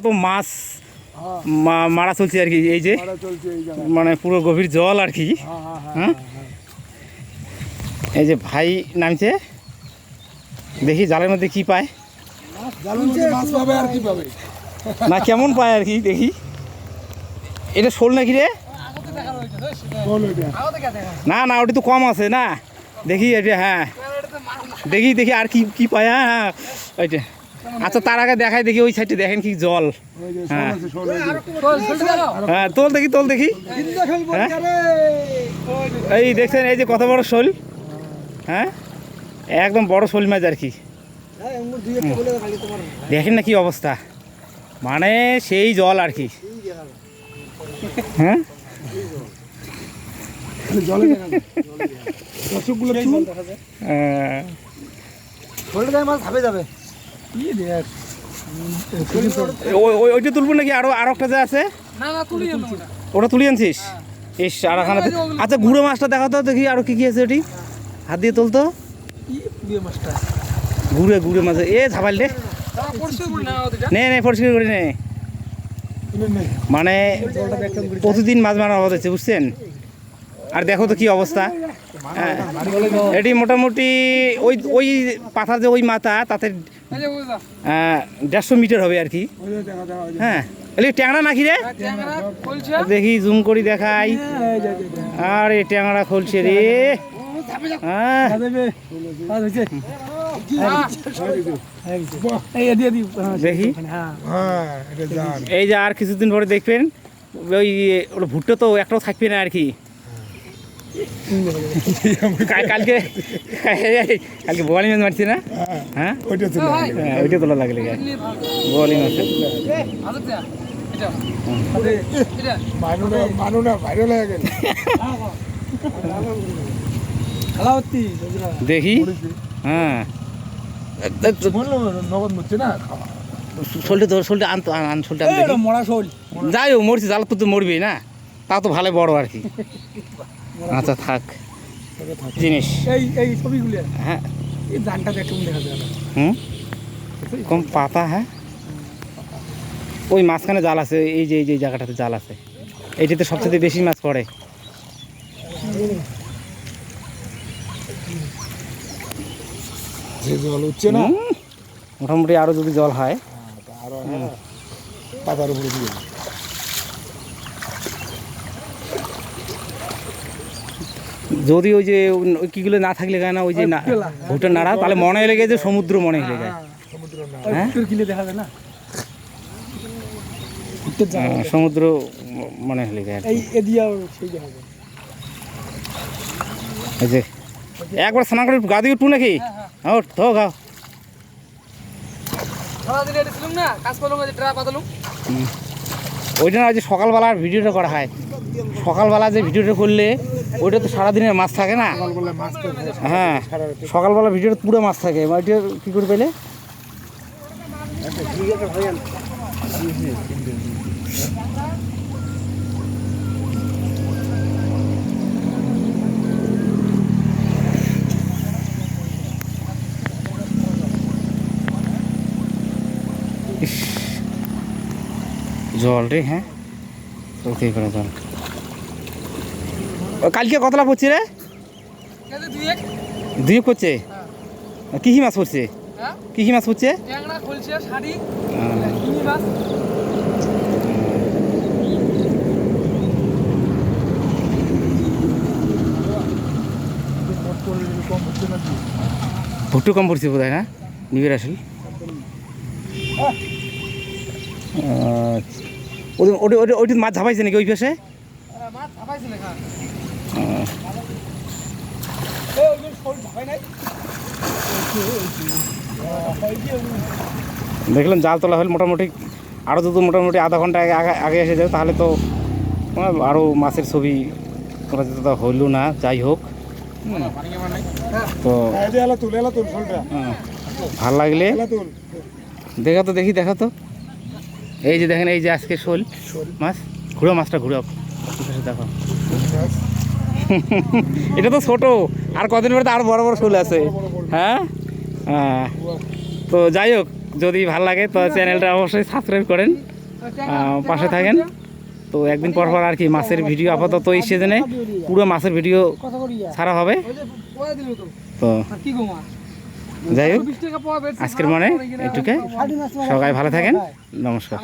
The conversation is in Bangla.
তো মাছ মা- মারা চলছে আর কি এই যে। মানে পুরো গভীর জল আর কি। হ্যাঁ হ্যাঁ হ্যাঁ হ্যাঁ। এই যে ভাই নামছে। দেখি জালের মধ্যে কি পায়। না কেমন পায় আর কি দেখি। এটা শোল নাকি রে? না না ওটা তো কম আছে না। দেখি এটা হ্যাঁ। দেখি দেখি আর কি কি পায় হ্যাঁ হ্যাঁ। ওইটা। আচ্ছা তার আগে দেখাই দেখি ওই সাইডে দেখেন কি জল। হ্যাঁ। হ্যাঁ তোল দেখি তোল দেখি। হ্যাঁ? এই দেখছেন এই যে কত বড় শোল? হ্যাঁ? একদম বড় শোল মাছ আর কি। দেখেন না কি অবস্থা। মানে সেই জল আর কি। হ্যাঁ? দর্শকগুলো ওই- ওই- ওইটা তুলবো নাকি? আরও আরও একটা যে আছে? ওটা। তুলে আনছিস? ইস আর আচ্ছা গুঁড়ো মাছটা দেখো দেখি আরও কি কি আছে ওটি। হাত দিয়ে তুলতো ঘুরে ঘুরে মাছ। এ ঝাপাল রে না পরিষ্কার করে নে মানে প্রতিদিন মাছ মারা হচ্ছে বুঝছেন? আর দেখো তো কি অবস্থা। হ্যাঁ। এটি মোটামুটি ওই ওই পাথা যে ওই মাথা তাতে দেড়শো মিটার হবে আর কি। হ্যাঁ ট্যাংরা নাকি রে? দেখি জুম করে দেখাই। আরে যে, এই যে, আর ট্যাংরা খুলছে রে। হ্যাঁ। দেখি। হ্যাঁ। এই যে আর কিছুদিন পরে দেখবেন ওই ওটা ভুট্টো তো একটাও থাকবে না আর কি। কালকে কালকে বোয়ালি মাছ মারছি না? হ্যাঁ হ্যাঁ? ওইটা তুলে। হ্যাঁ, ওইটা তোলা লাগলে বোয়ালি মাছ মানু মানু হয়ে দেখি। হ্যাঁ। নগদ হচ্ছে না? আনতো আন মরা শোল। যাই হোক মরছি জাল তো তো মরবি না? তা তো ভালো বড় আর কি। আচ্ছা থাক। জিনিস। এই এই ছবিগুলি। হ্যাঁ। এই দেখুন দেখা হুম? কম পাতা হ্যাঁ? ওই মাঝখানে জাল আছে এই যে এই যে জায়গাটাতে জাল আছে। এইটাতে সবচেয়ে বেশি মাছ পড়ে। যে জল উঠছে না? মোটামুটি আরও যদি জল হয় তা আরও হ্যাঁ। পাতার উপরে দিয়ে। যদি ওই যে কিগুলো না থাকলে গায়ে না ওই যে না- ভুটান নাড়া তাহলে মনে হলে যে সমুদ্র মনে হয়ে যায় সমুদ্র হ্যাঁ? দেখা যায় না? সমুদ্র মনে হলে যে একবার স্নান করে গা দিয়ে উঠবো নাকি? হ্যাঁ ওঠ, তো গাও ওইটা না? যে সকালবেলার ভিডিওটা করা হয়। সকালবেলা যে ভিডিওটা করলে ওইটা তো সারাদিনের মাছ থাকে না। হ্যাঁ সকালবেলা ভিডিওটা পুরো মাছ থাকে। ওইটা কী করে পেলে? জল রে হ্যাঁ? ওকে পারে জল। কালকে কতলা পড়ছে রে? দুই এক। করছে কি কি মাছ পড়ছে? হ্যাঁ। কি কি মাছ পড়ছে? ভুট্টু কম পড়ছে বোধ হয়? না নিবিড় আসল। ওদের ওটি ওটি ওটি মাছ ঝাপাইছে নাকি ওই পাশে? মাছ ছাপাইছে লেখা আহ, দেখলাম জাল তোলা হলে মোটামুটি আরও যদি মোটামুটি আধা ঘণ্টা আগে এসে যায় তাহলে তো আরও মাছের ছবি তোলা যেতে তো হইল না যাই হোক তো হ্যাঁ, হ্যাঁ, ভালো লাগলে দেখা তো দেখি দেখা তো এই যে দেখেন এই যে আজকে শোল মাছ ঘুরো মাছটা ঘুরো দেখো এটা তো ছোট, আর কদিন পরে তো আরও বড় বড় শোল আছে। হ্যাঁ? হ্যাঁ। তো যাই হোক, যদি ভালো লাগে, তো চ্যানেলটা অবশ্যই সাবস্ক্রাইব করেন। পাশে থাকেন। তো একদিন পর পর আর কি মাছের ভিডিও আপাতত এই সিজনে পুরো মাছের ভিডিও ছাড়া হবে। তো যাই হোক, আজকের মনে এটুকে। সবাই ভালো থাকেন। নমস্কার।